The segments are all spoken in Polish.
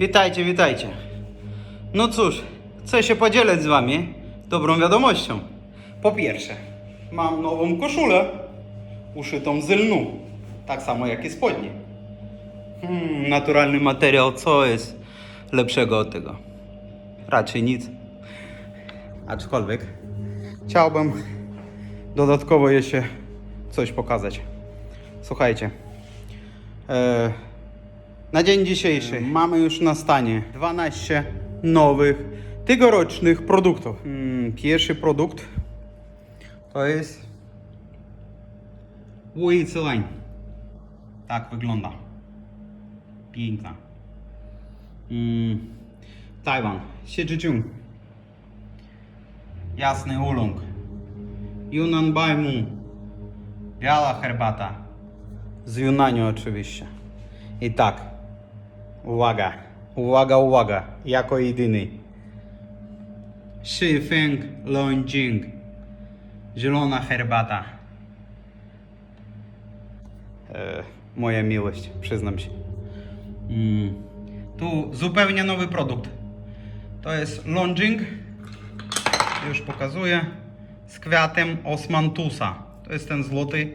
Witajcie, witajcie. No cóż, chcę się podzielić z wami dobrą wiadomością. Po pierwsze, mam nową koszulę uszytą z lnu, tak samo jak i spodnie. Hmm, naturalny materiał, co jest lepszego od tego? Raczej nic. Aczkolwiek chciałbym dodatkowo jeszcze coś pokazać. Słuchajcie. E, na dzień dzisiejszy mamy już na stanie 12 nowych tegorocznych produktów. Mm, pierwszy produkt to jest Wujcy Line. Tak wygląda. Piękna. Mm, Tajwan. Sichuan. Jasny ulong. Yunnan Bai Mu. Biała herbata. Z Yunaniu oczywiście. I tak. Uwaga. Uwaga, uwaga. Jako jedyny. Shi Feng Longjing. Zielona herbata. E, moja miłość, przyznam się. Mm. Tu zupełnie nowy produkt. To jest Longjing. Już pokazuję. Z kwiatem osmantusa. To jest ten złoty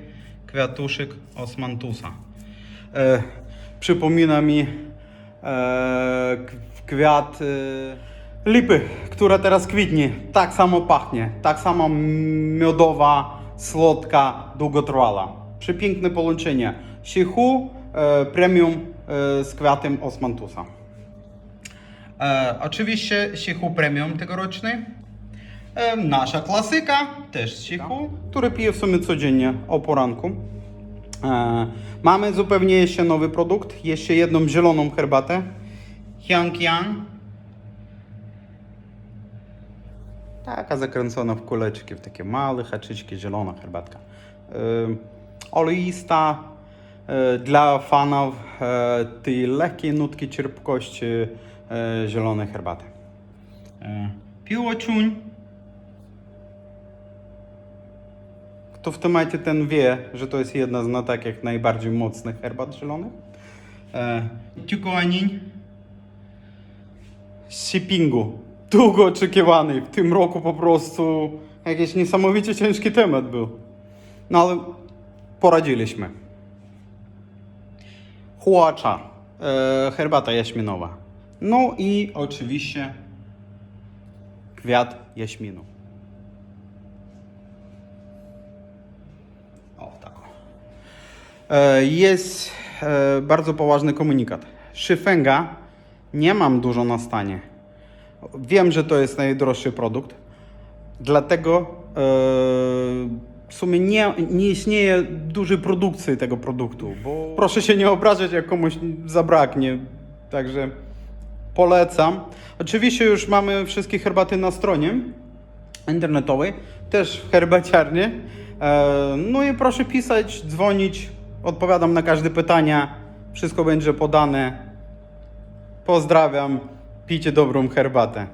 kwiatuszek osmantusa. E, przypomina mi kwiat e, lipy, która teraz kwitnie. Tak samo pachnie. Tak samo miodowa, słodka, długotrwała. Przepiękne połączenie. Sichu e, premium e, z kwiatem osmantusa. E, oczywiście Sichu Premium tegoroczny. E, nasza klasyka, też Sichu, który piję w sumie codziennie o poranku. E, mamy zupełnie nowy produkt, jeszcze jedną zieloną herbatę. Hyang Yang. Taka zakręcona w kuleczki, w takie małe haczyczki, zielona herbatka. E, oleista, e, dla fanów tej lekkiej nutki cierpkości zielonej herbaty. E, Piłoczun. Kto w temacie ten wie, że to jest jedna z no takich najbardziej mocnych herbat zielonych. E, Ciukoanin. Z shippingu. Długo oczekiwany. W tym roku po prostu jakiś niesamowicie ciężki temat był. No ale poradziliśmy. Huacza. E, herbata jaśminowa. No i oczywiście kwiat jaśminu. O, tak. E, Jest e, bardzo poważny komunikat. Szyfenga nie mam dużo na stanie. Wiem, że to jest najdroższy produkt, dlatego e, w sumie nie, nie istnieje dużej produkcji tego produktu, bo proszę się nie obrażać, jak komuś zabraknie. Także polecam. Oczywiście już mamy wszystkie herbaty na stronie internetowej, też w herbaciarni. E, No i proszę pisać, dzwonić, odpowiadam na każde pytania, wszystko będzie podane. Pozdrawiam, pijcie dobrą herbatę.